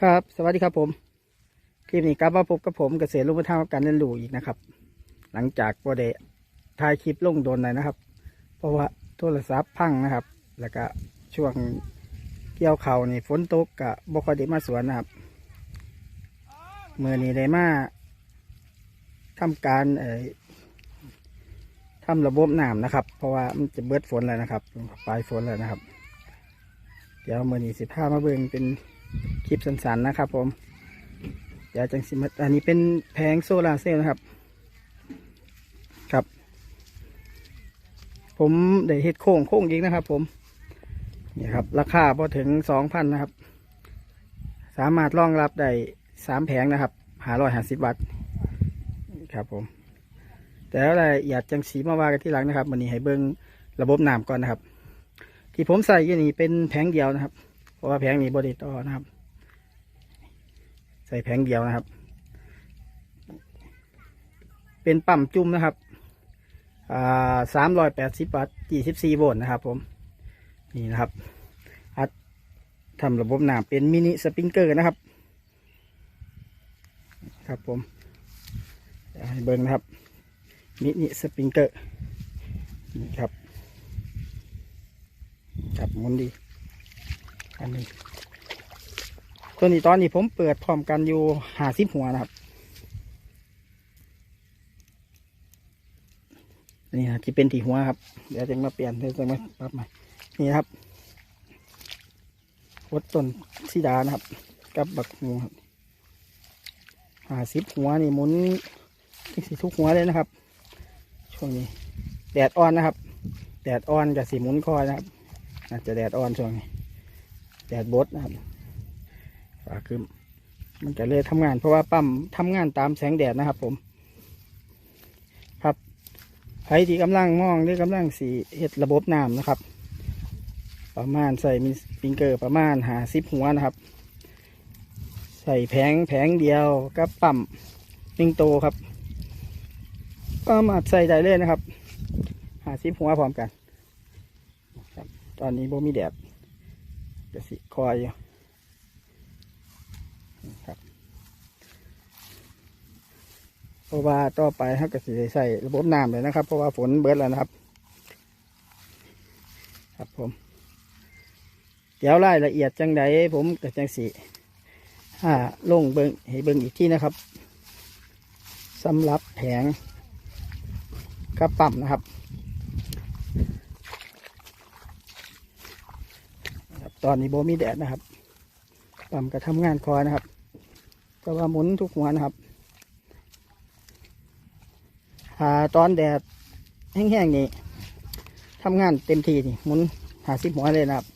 ครับ สวัสดีครับผม คลิปนี้กลับมาพบกับผมเกษตรลุงพัฒนาการเรียนรู้อีกนะครับ หลังจากโปรเดถ่ายคลิปลงโดนเลยนะครับ เพราะว่าโทรศัพท์พังนะครับ แล้วก็ช่วงเกี่ยวเขานี่ฝนตกกะบ่ค่อยได้มาสวนนะครับเมื่อนี้ได้มาทำการเอ่อทำระบบน้ำนะครับ เพราะว่ามันจะเบิดฝนแล้วนะครับปลายฝนแล้วนะครับ เดี๋ยวเมื่อนี้สิพามาเบิ่งเป็น คลิปสั้นๆนะครับ ผมเดี๋ยวจังสิมาอันนี้เป็นแผงโซลาร์เซลล์นะครับครับ ผมได้เฮ็ดโค้งโค้งอีกนะครับ ผมนี่ครับ ราคาพอถึงสองพันนะครับ สามารถรองรับได้สามแผงนะครับหาร้อยห้าสิบบาทครับผม แต่แล้วอะไรอยากจังสีมาว่ากันที่หลังนะครับวันนี้ให้เบิ่งระบบน้ำก่อนนะครับ ที่ผมใส่ยู่นี่เป็นแผงเดียวนะครับ เพราะว่าแผงนี้บริต่อนะครับ ใส่แผงเดียวนะครับ เป็นปั๊มจุ่มนะครับสามร้อยแปดสิบวัตต์ยี่สิบสี่โวลต์นะครับ ผม นี่นะครับ อัดทำระบบน้ำเป็นมินิสปริงเกอร์นะครับ ครับผมให้เบิ้งนะครับ มินิสปริงเกอร์ นี่ครับ ครับมุนดี อันนี้ตัวนี้ตอนนี้ผมเปิดพร้อมกันอยู่หาสิบหัวนะครับ นี่นะที่เป็นที่หัวครับ เดี๋ยวจะมาเปลี่ยนเดี๋ยวจะมาปรับใหม่ นี่ครับวัดต้นสีดานะครับ กับบักหูครับหาสิบหัวนี่หมุนที่สิทุกหัวเลยนะครับ ช่วงนี้ แดดอ่อนนะครับ แดดอ่อนกับสีหมุนคอยนะครับอาจจะแดดอ่อนช่วงนี้ แดดบดนะครับฝาคืมมันจะเลยทำงานเพราะว่าปั๊มทำงานตามแสงแดดนะครับ ผม ครับใครที่กำลังมองหรือกำลังสีเห็ดระบบน้ำนะครับ ประมาณใส่มีปิงเกอร์ประมาณหาสิบหัวนะครับ ใส่แผงแผงเดียวกับปั๊มหนึ่งโตครับ ก็มาใส่ได้เลยนะครับหาสิบหัวพร้อมกัน ตอนนี้โบมีแดด จะสิคอยอยู่ครับเพราะว่าต่อไปถ้าก็สิใส่ระบบน้ำเลยนะครับ เพราะว่าฝนเบิดแล้วนะครับ ครับผมเดี๋ยวรายละเอียดจังใดผมกับจังสีอ่าลงเบิงให้เบิงอีกที่นะครับสำหรับแผงกระปั๊มนะครับ ครับ ตอนนี้โบมีแดดนะครับปั๊มก็ทำงานคอยนะครับก็ว่าหมุนทุกหัวนะครับหาตอนแดดแห้งๆนี่ทำงานเต็มที่นี่หมุนหาสิบหัวเลยนะครับ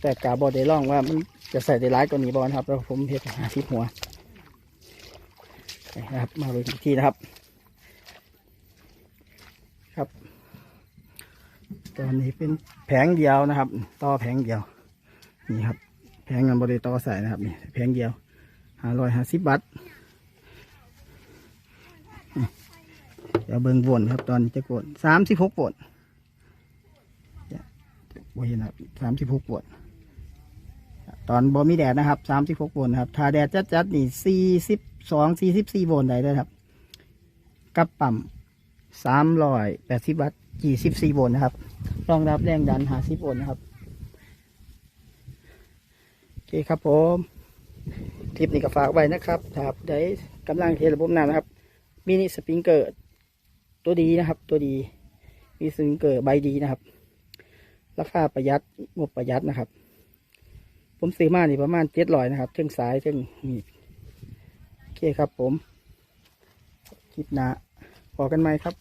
แต่กาบอได้ล่องว่ามันจะใส่ได้ร้ายกว่านี้บอนะครับ แล้วผมเพียหาสิบหัวนะครับ มาดูอีกทีนะครับ ครับ ตอนนี้เป็นแผงเดียวนะครับ ต่อแผงเดียว นี่ครับแผงเงินบริต่อใส่นะครับนี่แผงเดียวห้าร้อยห้าสิบบาทเดี๋ยวเบิ้งวนครับตอนจะกดสามสิบหกวนโอ้ยนะครับสามสิบหกวนตอนบอมีแดดนะครับสามสิบหกวนครับถ้าแดดจัดๆนี่สี่สิบสองสี่สิบสี่วนได้เลยครับ กับปั๊มสามร้อยแปดสิบวัตต์ยี่สิบสี่โวลต์นะครับรองรับแรงดันห้าสิบโวลต์นะครับ เคครับผมคลิปนี้ก็ฝากไว้นะครับถ้าได้กำลังเทระบบน้ำนะครับมินิสปริงเกอร์ตัวดีนะครับ ตัวดีมีสปริงเกอร์ใบดีนะครับ ราคาประหยัดงบประหยัดนะครับ ผมซื้อมานี่ประมาณเจ็ดร้อยนะครับเท่งสายเท่งมีดโอเคครับผมคลิปหน้าพอกันไหมครับ